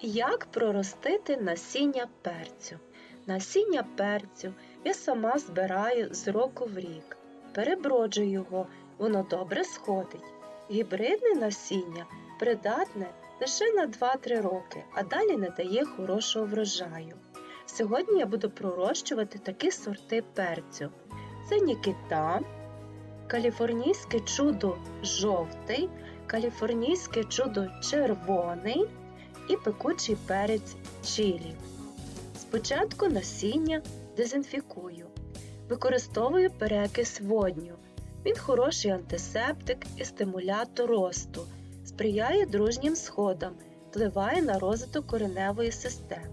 Як проростити насіння перцю? Насіння перцю я сама збираю з року в рік, переброджую його, воно добре сходить. Гібридне насіння придатне лише на 2-3 роки, а далі не дає хорошого врожаю. Сьогодні я буду пророщувати такі сорти перцю: це Нікіта, каліфорнійське чудо жовтий, каліфорнійське чудо червоний і пекучий перець чилі. Спочатку насіння дезінфікую. Використовую перекис водню. Він хороший антисептик і стимулятор росту, сприяє дружнім сходам, впливає на розвиток кореневої системи.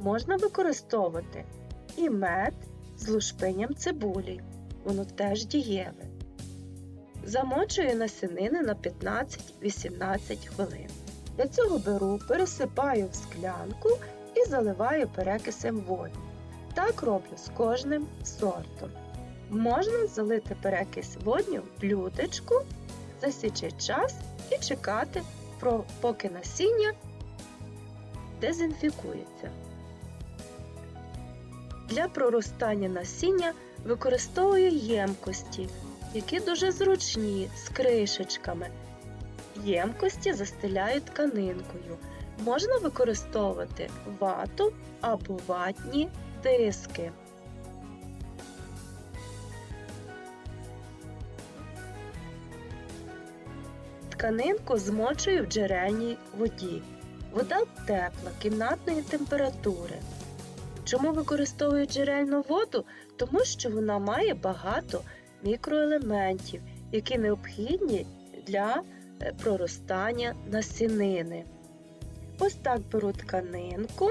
Можна використовувати і мед з лушпинням цибулі. Воно теж дієве. Замочую насінини на 15-18 хвилин. Для цього беру, пересипаю в склянку і заливаю перекисем водню. Так роблю з кожним сортом. Можна залити перекис водню в блюдечку, засічи час і чекати, поки насіння дезінфікується. Для проростання насіння використовую ємкості, які дуже зручні з кришечками. Ємкості застеляю тканинкою. Можна використовувати вату або ватні диски. Тканинку змочую в джерельній воді. Вода тепла, кімнатної температури. Чому використовую джерельну воду? Тому що вона має багато мікроелементів, які необхідні для проростання насінини. Ось так беру тканинку,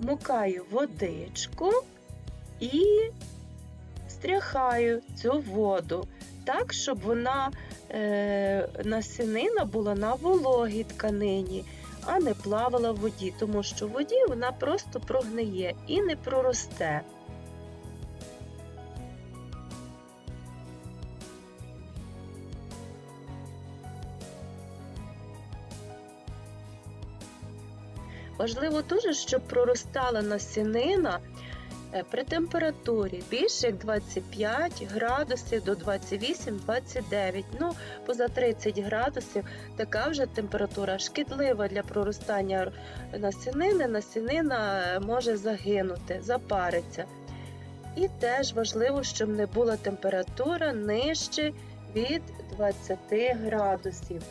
мукаю водичку і стряхаю цю воду так, щоб вона е, насінина була на вологій тканині, а не плавала в воді, тому що в воді вона просто прогниє і не проросте. Важливо дуже, щоб проростала насінина е, при температурі більше як 25 градусів до 28-29, ну поза 30 градусів. Така вже температура шкідлива для проростання насінини. Насінина е, може загинути, запариться. І теж важливо, щоб не була температура нижче від 20 градусів.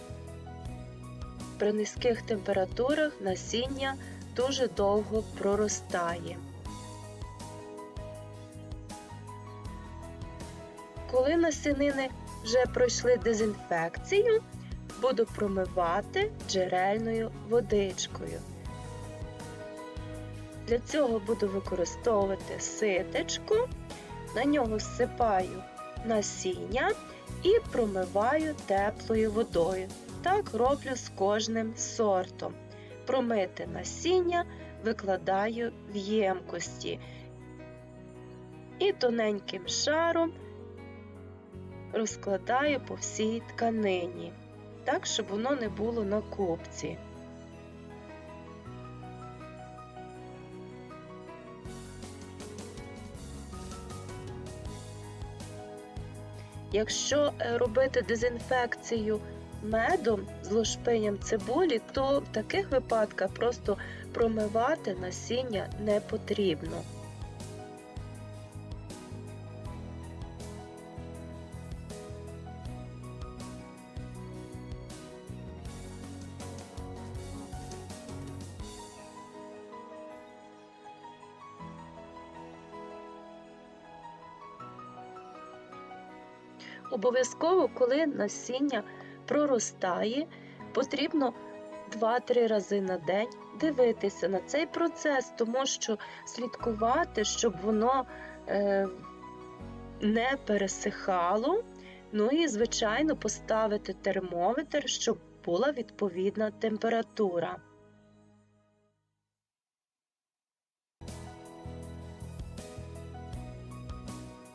При низьких температурах насіння дуже довго проростає. Коли насінини вже пройшли дезінфекцію, буду промивати джерельною водичкою. Для цього буду використовувати ситечко, на нього всипаю насіння і промиваю теплою водою. Так роблю з кожним сортом. Промити насіння викладаю в ємкості і тоненьким шаром розкладаю по всій тканині, так, щоб воно не було на копці. Якщо е, робити дезінфекцію медом з лушпиням цибулі, то в таких випадках просто промивати насіння не потрібно. Обов'язково, коли насіння проростає, потрібно 2-3 рази на день дивитися на цей процес, тому що слідкувати, щоб воно е, не пересихало. Ну і, звичайно, поставити термометр, щоб була відповідна температура.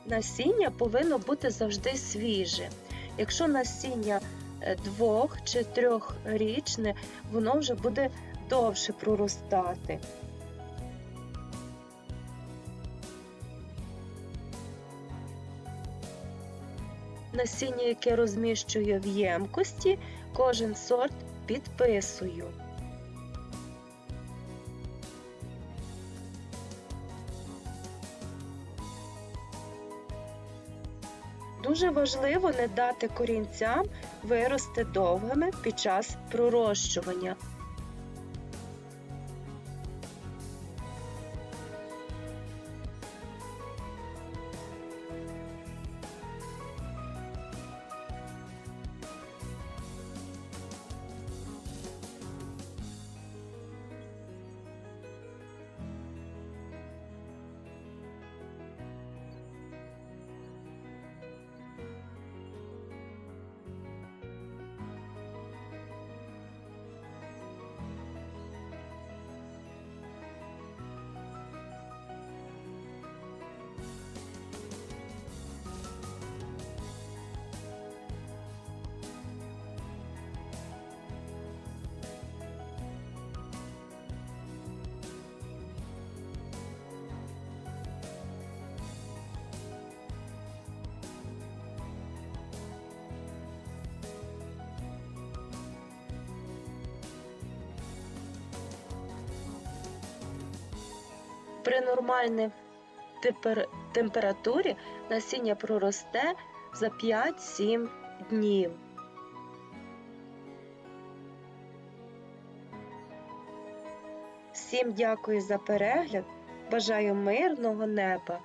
Насіння повинно бути завжди свіже. Якщо насіння двох чи трьохрічне, воно вже буде довше проростати. Насіння, яке розміщую в ємкості, кожен сорт підписую. Дуже важливо не дати корінцям вирости довгими під час пророщування. При нормальній температурі насіння проросте за 5-7 днів. Всім дякую за перегляд. Бажаю мирного неба